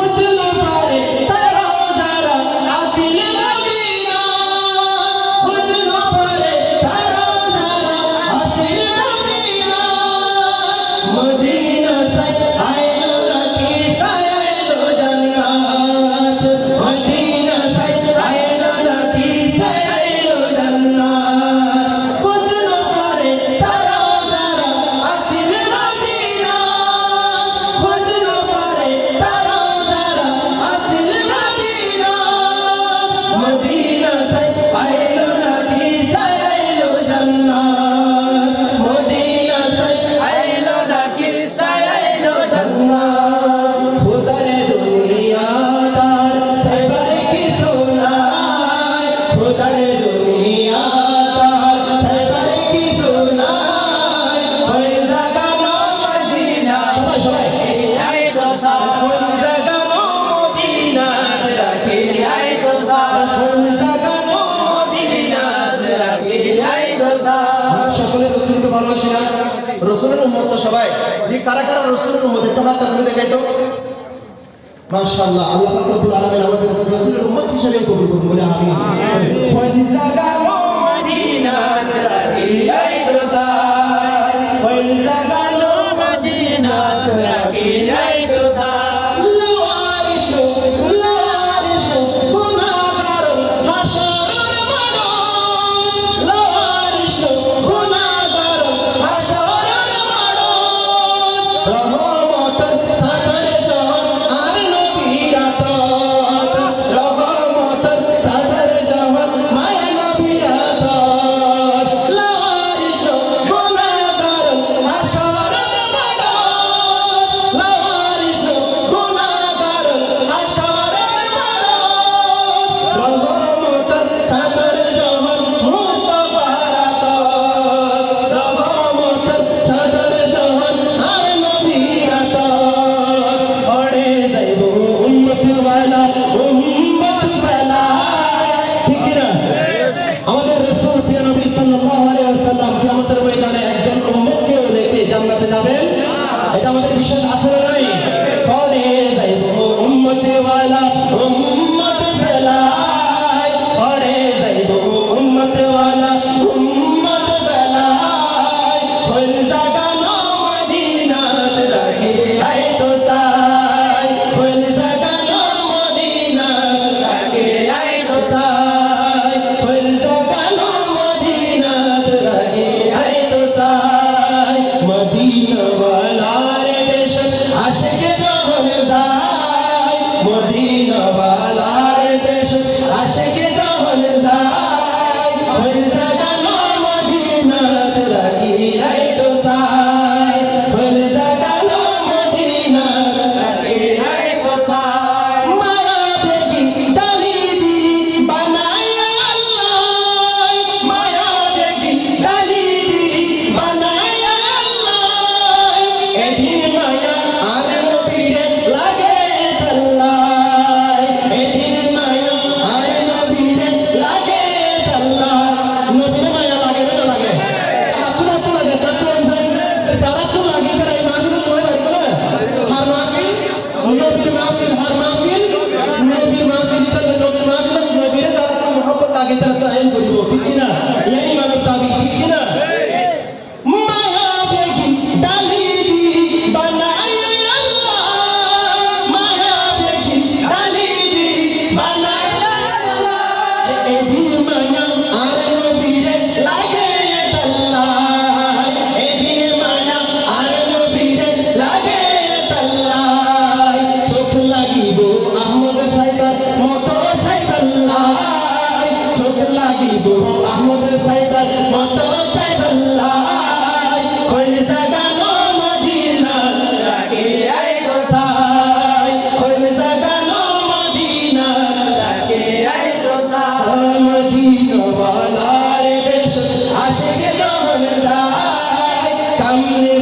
put the মানুষরা রসুলের উম্মত তো সবাই। যে কারা কারা রসুলের উম্মত একটু হাতটা তুলে দেখাইতো মাশাআল্লাহ আল্লাহ রাব্বুল আলামিন আমাদের রসুলের উম্মত হিসেবে কবুল করুন বলে আমিন। ফাদিজাগা মদিনা ইয়া যাবেন? এটা আমাদের বিশ্বাস আসলে নাই? Dino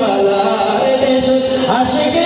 বালার দেশ আশিক